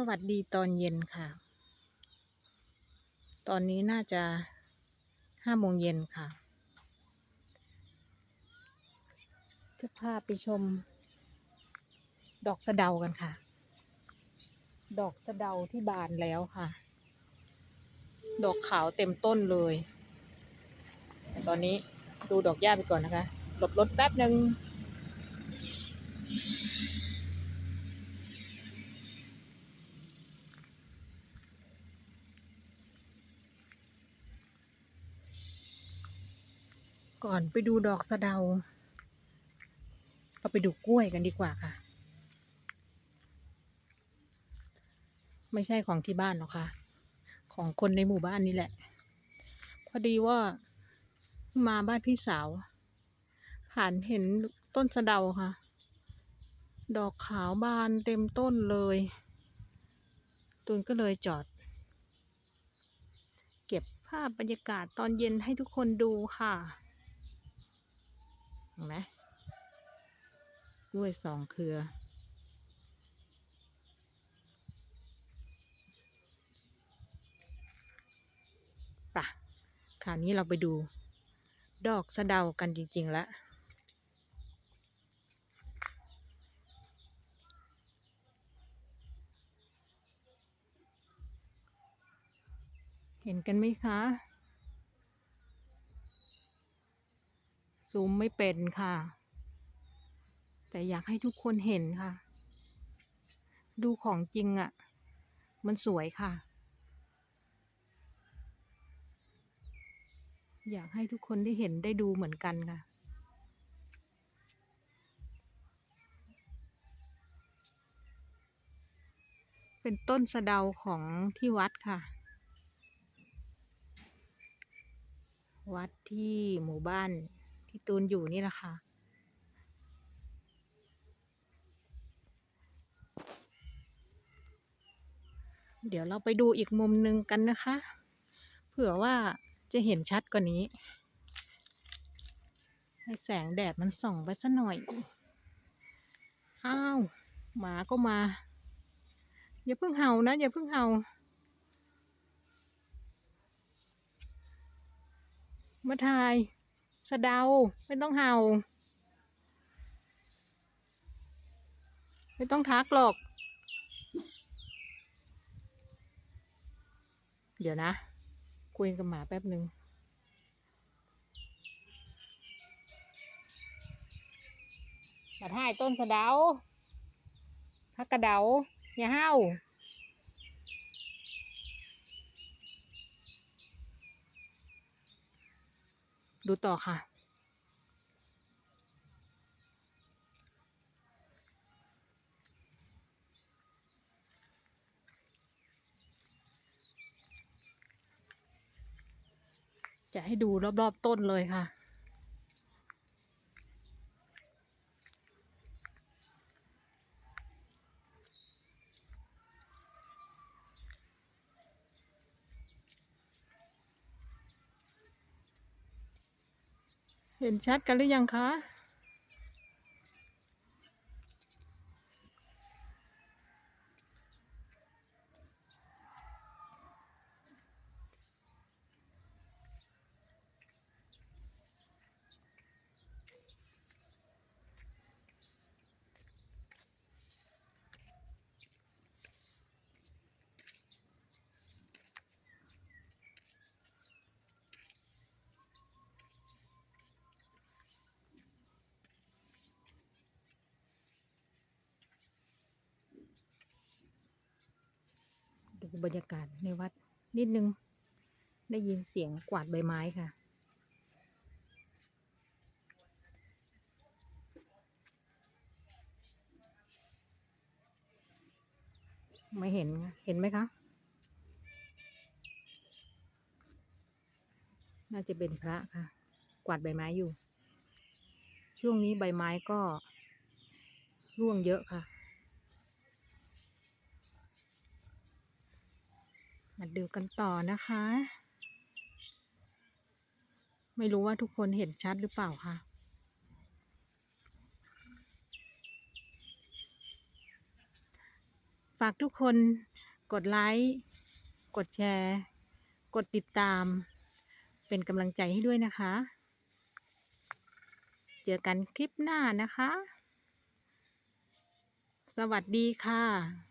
สวัสดีตอนเย็นค่ะ ตอนนี้น่าจะห้าโมงเย็นค่ะ จะพาไปชม ดอกสะเดากันค่ะ ดอกสะเดาที่บานแล้วค่ะ ดอกขาวเต็มต้นเลยแต่ตอนนี้ดูดอกหญ้าไปก่อนนะคะ หลบรถแป๊บหนึ่ง ก่อนไปดูดอกสะเดา เราไปดูกล้วยกันดีกว่าค่ะ ไม่ใช่ของที่บ้านหรอกค่ะ ของคนในหมู่บ้านนี่แหละ พอดีว่ามาบ้านพี่สาว ผ่านเห็นต้นสะเดาค่ะ ดอกขาวบานเต็มต้นเลย ตูนก็เลยจอด เก็บภาพบรรยากาศตอนเย็นให้ทุกคนดูค่ะ เห็นไหมกล้วยสองเครือปะคราวนี้เราไปดู ดอกสะเดากันจริง ๆ แล้วเห็นกันไหมคะ ซูมไม่เป็นค่ะ แต่อยากให้ทุกคนเห็นค่ะ ดูของจริงอะ่ะ มันสวยค่ะ อยากให้ทุกคนได้เห็นได้ดูเหมือนกันค่ะเป็นต้นสะเดาของที่วัดค่ะ วัดที่หมู่บ้านี่ตูนอยู่นี่แหละค่ะ เดี๋ยวเราไปดูอีกมุมหนึ่งกันนะคะ เผื่อว่าจะเห็นชัดกว่านี้ ให้แสงแดดมันส่องไปสัหน่อย อ้าว หมาก็มา อย่าเพิ่งเห่านะ อย่าเพิ่งเห่ามาถ่าย สะเดาไม่ต้องเห่า ไม่ต้องทักหรอก เดี๋ยวนะ คุยกับหมาแป๊บหนึ่งมาถ่ายต้นสะเดาพักกระเดา อย่าเห่า ดูต่อค่ะ จะให้ดูรอบๆต้นเลยค่ะ เห็นชัดกันหรือยังคะ ดู บรรยากาศในวัดนิดนึง ได้ยินเสียงกวาดใบไม้ค่ะ ไม่เห็น เห็นไหมคะ น่าจะเป็นพระค่ะ กวาดใบไม้อยู่ ช่วงนี้ใบไม้ก็ร่วงเยอะค่ะ มาดูกันต่อนะคะ ไม่รู้ว่าทุกคนเห็นชัดหรือเปล่าคะฝากทุกคนกดไลค์ กดแชร์ กดติดตาม เป็นกำลังใจให้ด้วยนะคะ เจอกันคลิปหน้านะคะ สวัสดีค่ะ